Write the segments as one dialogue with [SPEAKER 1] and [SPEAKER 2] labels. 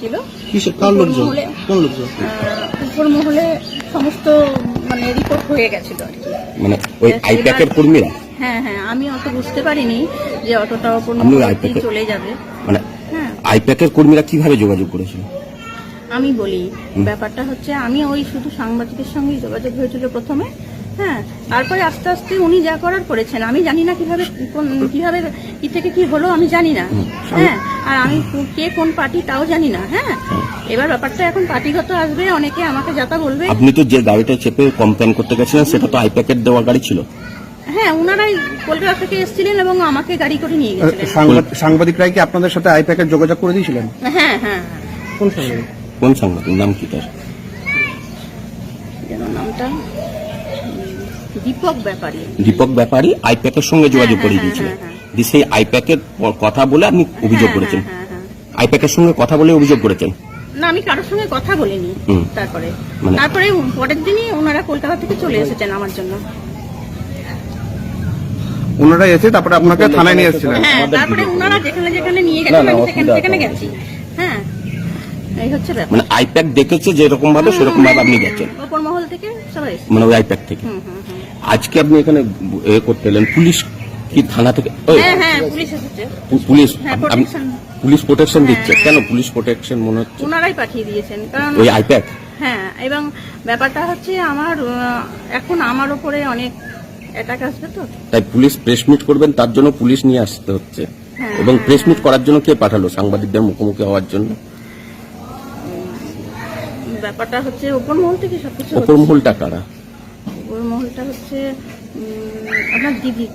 [SPEAKER 1] ছিল। উপর মহলে উপর সমস্ত মানে রিপোর্ট হয়ে গেছিল আর কি।
[SPEAKER 2] মানে ওই আইপ্যাকের কর্মীরা?
[SPEAKER 1] হ্যাঁ হ্যাঁ আমি অত বুঝতে পারিনি যে অতটা মহলে চলে যাবে।
[SPEAKER 2] মানে
[SPEAKER 1] হ্যাঁ।
[SPEAKER 2] আইপ্যাকের কর্মীরা কীভাবে যোগাযোগ করেছিল?
[SPEAKER 1] আমি বলি ব্যাপারটা হচ্ছে আমি ওই শুধু সাংবাদিকের সঙ্গেই যোগাযোগ হয়েছিল প্রথমে। হ্যাঁ তারপরে আস্তে আস্তে উনি যা করার করেছেন। আমি জানি না কীভাবে কোন- কীভাবে কি থেকে কি হলো আমি জানি না। হ্যাঁ আর আমি কে কোন পার্টি তাও জানি না হ্যাঁ। এবার ব্যাপারটা এখন পার্টিগত আসবে অনেকে আমাকে যাতা বলবে।
[SPEAKER 2] আপনি তো যে গাড়িটা চেপে কমপ্লেন করতে গেছিলেন সেটা তো আইপ্যাকের দেওয়া গাড়ি ছিল।
[SPEAKER 1] হ্যাঁ ওনারাই কলকাতা থেকে এসেছিলেন এবং আমাকে গাড়ি করে নিয়ে গেছিলেন।
[SPEAKER 3] সাংবাদিকরাই কি আপনাদের সাথে আইপ্যাকের যোগাযোগ করে দিয়েছিলেন?
[SPEAKER 1] হ্যাঁ হ্যাঁ।
[SPEAKER 3] কোন সাংবাদিক?
[SPEAKER 2] কোন সাংবাদিক? নাম কি তার?
[SPEAKER 1] যেন নামটা দীপক ব্যাপারী।
[SPEAKER 2] দীপক ব্যাপারী আইপ্যাকের সঙ্গে যোগাযোগ
[SPEAKER 1] হ্যাঁ,
[SPEAKER 2] করে
[SPEAKER 1] হ্যাঁ,
[SPEAKER 2] দিয়েছিলেন দিয়ে সেই আইপ্যাকের কথা বলে আপনি অভিযোগ
[SPEAKER 1] হ্যাঁ,
[SPEAKER 2] করেছেন।
[SPEAKER 1] হ্যাঁ, হ্যাঁ।
[SPEAKER 2] আইপ্যাকের সঙ্গে কথা বলে অভিযোগ করেছেন।
[SPEAKER 1] না আমি কারোর সঙ্গে কথা বলিনি। তারপরে।
[SPEAKER 2] মানে-
[SPEAKER 1] তারপরে পরের দিনই ওনারা কলকাতা থেকে চলে এসেছেন আমার জন্য।
[SPEAKER 3] ওনারা এসে তারপরে আপনাকে থানায় নিয়ে এসেছিলেন।
[SPEAKER 1] হ্যাঁ তারপরে ওনারা যেখানে যেখানে নিয়ে গেছেন আমি সেখানে সেখানে গেছি। হ্যাঁ এই হচ্ছে ব্যাপার।
[SPEAKER 2] মানে আইপ্যাক দেখেছে যেরকম ভাবে সেরকম ভাবে আপনি গেছেন।
[SPEAKER 1] ওপর মহল থেকে সবাই
[SPEAKER 2] মানে ওই আইপ্যাক থেকে।
[SPEAKER 1] হুম হুম।
[SPEAKER 2] আজকে আপনি এখানে এ করতে এলেন পুলিশ কি থানা থেকে
[SPEAKER 1] হ্যাঁ হ্যাঁ পুলিশ
[SPEAKER 2] পুলিশ
[SPEAKER 1] হ্যাঁ,
[SPEAKER 2] প্রোটেকশন দিচ্ছে। কেন পুলিশ প্রোটেকশন মনে হচ্ছে?
[SPEAKER 1] ওনারাই পাঠিয়ে দিয়েছেন কারণ
[SPEAKER 2] ওই আইপ্যাক
[SPEAKER 1] হ্যাঁ এবং ব্যাপারটা হচ্ছে আমার এখন আমার ওপরে অনেক অ্যাটাক আসবে তো।
[SPEAKER 2] তাই পুলিশ প্রেস মিট করবেন তার জন্য পুলিশ নিয়ে আসতে হচ্ছে। এবং প্রেস মিট করার জন্য কে পাঠালো? সাংবাদিকদের মুখোমুখি হওয়ার জন্য?
[SPEAKER 1] ব্যাপারটা হচ্ছে ওপর মহল থেকে সবকিছু
[SPEAKER 2] অপর মহলটা কারা?
[SPEAKER 1] ওপর মহলটা হচ্ছে আপনার দিদি।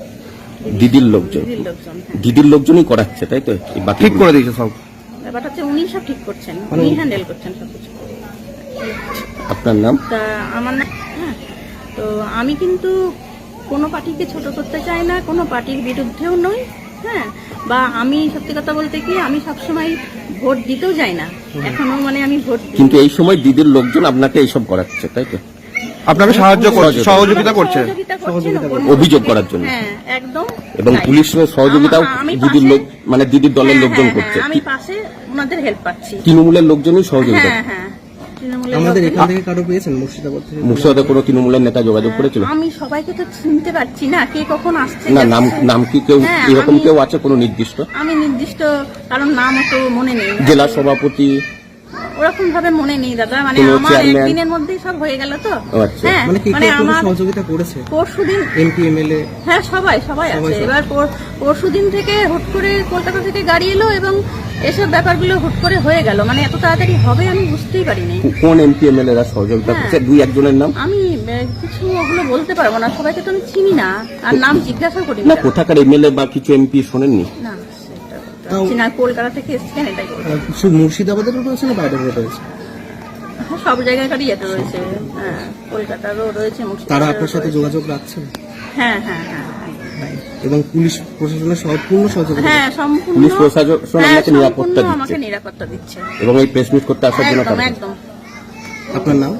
[SPEAKER 2] দিদির লোকজন।
[SPEAKER 1] দিদির লোকজন হ্যাঁ।
[SPEAKER 2] দিদির লোকজনই করাচ্ছে তাই তো? বাকি
[SPEAKER 3] ঠিক করে দিয়েছে সব।
[SPEAKER 1] ব্যাপারটা হচ্ছে উনি সব ঠিক করছেন
[SPEAKER 2] মানে
[SPEAKER 1] উনি হ্যান্ডেল করছেন সবকিছু
[SPEAKER 2] আপনার নাম?
[SPEAKER 1] তা আমার না হ্যাঁ। তো আমি কিন্তু কোনো পার্টিকে ছোট করতে চাই না কোনো পার্টির বিরুদ্ধেও নই হ্যাঁ। বা আমি সত্যি কথা বলতে কি আমি সবসময় ভোট দিতেও যাই না। এখনও মানে আমি ভোট
[SPEAKER 2] কিন্তু এই সময় দিদির লোকজন আপনাকে এইসব করাচ্ছে তাই তো?
[SPEAKER 3] আপনাকে সাহায্য করছে
[SPEAKER 2] সহযোগিতা।
[SPEAKER 3] করছে
[SPEAKER 1] করছেন।
[SPEAKER 2] অভিযোগ করার জন্য।
[SPEAKER 1] হ্যাঁ একদম।
[SPEAKER 2] এবং। পুলিশের সহযোগিতাও
[SPEAKER 1] আমি
[SPEAKER 2] দিদির লোক মানে দিদির দলের
[SPEAKER 1] হ্যাঁ,
[SPEAKER 2] লোকজন
[SPEAKER 1] হ্যাঁ,
[SPEAKER 2] করছে।
[SPEAKER 1] আমি পাশে ওনাদের হেল্প পাচ্ছি।
[SPEAKER 2] তৃণমূলের লোকজনই সহযোগিতা
[SPEAKER 1] হ্যাঁ হ্যাঁ।
[SPEAKER 3] আমাদের
[SPEAKER 1] লোকজন-
[SPEAKER 3] এখান থেকে কারও পেয়েছেন মুর্শিদাবাদ থেকে?
[SPEAKER 2] মুর্শিদাবাদে কোনো তৃণমূলের নেতা যোগাযোগ করেছিল?
[SPEAKER 1] আমি সবাইকে তো চিনতে পারছি না কে কখন আসছে
[SPEAKER 2] না নাম নাম কি কেউ এরকম কেউ আছে কোনো নির্দিষ্ট?
[SPEAKER 1] আমি নির্দিষ্ট কারণ নাম মনে নেই।
[SPEAKER 2] জেলা সভাপতি
[SPEAKER 1] ওরকম ভাবে মনে নেই দাদা। মানে আমার একদিনের মধ্যেই সব হয়ে গেল তো।
[SPEAKER 2] আচ্ছা।
[SPEAKER 1] হ্যাঁ
[SPEAKER 3] মানে
[SPEAKER 1] মানে আমার
[SPEAKER 3] সহযোগিতা করেছে?
[SPEAKER 1] পরশু দিন
[SPEAKER 3] এমপি এমএলএ?
[SPEAKER 1] হ্যাঁ সবাই সবাই আছে। এবার পরশু দিন থেকে হুট করে কলকাতা থেকে গাড়ি এলো এবং এসব ব্যাপারগুলো হুট করে হয়ে গেল। মানে এত তাড়াতাড়ি হবে আমি বুঝতেই পারিনি।
[SPEAKER 2] কোন এমপি এমএলএ রা সহযোগিতা
[SPEAKER 1] হ্যাঁ।
[SPEAKER 2] করছে? দুই একজনের নাম?
[SPEAKER 1] আমি কিছু ওগুলো বলতে পারব না। সবাইকে তো আমি চিনি না। আর নাম জিজ্ঞাসা করি
[SPEAKER 2] না কোথাকার এমএলএ বা কিছু এমপি শোনেননি?
[SPEAKER 1] না কলকাতা থেকে এসছেন এটাই
[SPEAKER 3] শুধু রয়েছে না বাইরের রয়েছে?
[SPEAKER 1] হ্যাঁ, সব জায়গাকারই এটা রয়েছে। হ্যাঁ কলকাতারও রয়েছে
[SPEAKER 3] তারা আপনার সাথে যোগাযোগ রাখছেন
[SPEAKER 1] হ্যাঁ হ্যাঁ হ্যাঁ
[SPEAKER 3] এবং পুলিশ প্রশাসনের সম্পূর্ণ সহযোগিতা
[SPEAKER 1] হ্যাঁ সম্পূর্ণ
[SPEAKER 2] পুলিশ প্রশাসন
[SPEAKER 1] হ্যাঁ,
[SPEAKER 2] আপনাকে নিরাপত্তা দিচ্ছে।
[SPEAKER 1] আমাকে নিরাপত্তা দিচ্ছে।
[SPEAKER 2] এবং এই প্রেস মিট করতে আসার জন্য
[SPEAKER 1] একদম একদম।
[SPEAKER 3] আপনার নাম?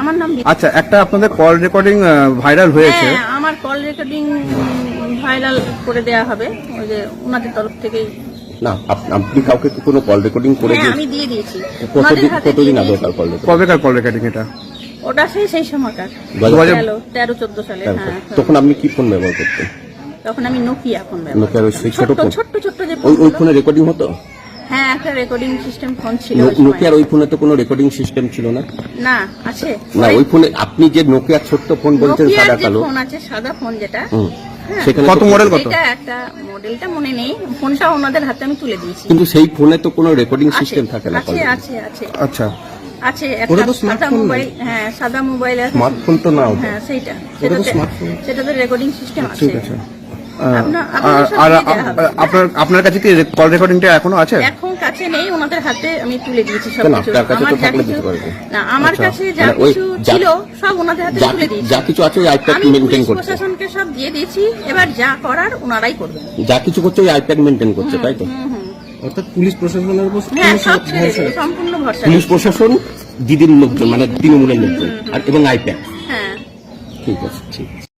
[SPEAKER 1] আমার নাম
[SPEAKER 3] আচ্ছা একটা আপনাদের কল রেকর্ডিং ভাইরাল হয়েছে।
[SPEAKER 1] হ্যাঁ আমার কল রেকর্ডিং ভাইরাল করে দেয়া হবে। ওই যে ওনাদের তরফ থেকেই
[SPEAKER 2] না আপনি কাউকে কোনো কল রেকর্ডিং করে
[SPEAKER 1] হ্যাঁ আমি দিয়ে দিয়েছি।
[SPEAKER 2] কতদিন কতদিন আগে
[SPEAKER 1] দিয়েছি।
[SPEAKER 2] কল রেকর্ডিং
[SPEAKER 3] কবেকার কল রেকর্ডিং এটা?
[SPEAKER 1] ওটা সেই সেই সময়কার।
[SPEAKER 2] দু
[SPEAKER 1] তেরো চোদ্দ সালে হ্যাঁ
[SPEAKER 2] তখন আপনি কি ফোন ব্যবহার করতেন?
[SPEAKER 1] তখন আমি নোকিয়া ফোন ব্যবহার
[SPEAKER 2] নোকিয়ার ওই সেই ছোট
[SPEAKER 1] যে
[SPEAKER 2] ওই ওই ফোনে রেকর্ডিং হতো?
[SPEAKER 1] হ্যাঁ একটা রেকর্ডিং সিস্টেম ফোন ছিল।
[SPEAKER 2] নোকিয়ার ওই ফোনে তো কোনো রেকর্ডিং সিস্টেম ছিল না?
[SPEAKER 1] না আছে।
[SPEAKER 2] না ওই ফোনে আপনি যে নোকিয়ার ছোট্ট ফোন বলছেন সাদা কালো
[SPEAKER 1] ফোন আছে সাদা ফোন যেটা। হ্যাঁ,
[SPEAKER 2] সেখানে
[SPEAKER 3] কত মডেল কত?
[SPEAKER 1] এটা একটা মডেলটা মনে নেই। ফোনটা ওনাদের হাতে আমি তুলে দিয়েছি।
[SPEAKER 2] কিন্তু সেই ফোনে তো কোনো রেকর্ডিং সিস্টেম থাকে না
[SPEAKER 1] আছে আছে আছে।
[SPEAKER 3] আচ্ছা।
[SPEAKER 1] আছে একটা সাদা মোবাইল হ্যাঁ সাদা মোবাইল আছে।
[SPEAKER 2] স্মার্টফোন তো না
[SPEAKER 1] হ্যাঁ সেইটা।
[SPEAKER 3] তো
[SPEAKER 1] রেকর্ডিং সিস্টেম আছে
[SPEAKER 3] ঠিক আছে।
[SPEAKER 1] আপনার- আপনার
[SPEAKER 3] কাছে কি কল রেকর্ডিংটা এখনও আছে?
[SPEAKER 1] এখন কাছে নেই ওনাদের হাতে আমি তুলে দিয়েছি সব? কিছু আমার যা কিছু। না আমার
[SPEAKER 3] আচ্ছা,
[SPEAKER 1] কাছে যা
[SPEAKER 2] মানে
[SPEAKER 1] কিছু ছিল সব ওনাদের হাতে তুলে দিয়েছি।
[SPEAKER 2] যা কিছু আছে ওই আইপ্যাড
[SPEAKER 1] পুলিশ
[SPEAKER 2] করছে?
[SPEAKER 1] প্রশাসনকে সব দিয়ে দিয়েছি এবার যা করার ওনারাই করবেন।
[SPEAKER 2] যা কিছু করছে ওই আইপ্যাড মেনটেন করছে তাই তো?
[SPEAKER 3] অর্থাৎ পুলিশ প্রশাসনের উপর
[SPEAKER 1] হ্যাঁ। দিয়েছি, সম্পূর্ণ ভরসা
[SPEAKER 2] পুলিশ প্রশাসন দিদির লোকজন মানে তৃণমূলের লোকজন আর এবং আইপ্যাড
[SPEAKER 1] হ্যাঁ।
[SPEAKER 2] ঠিক আছে ঠিক আছে।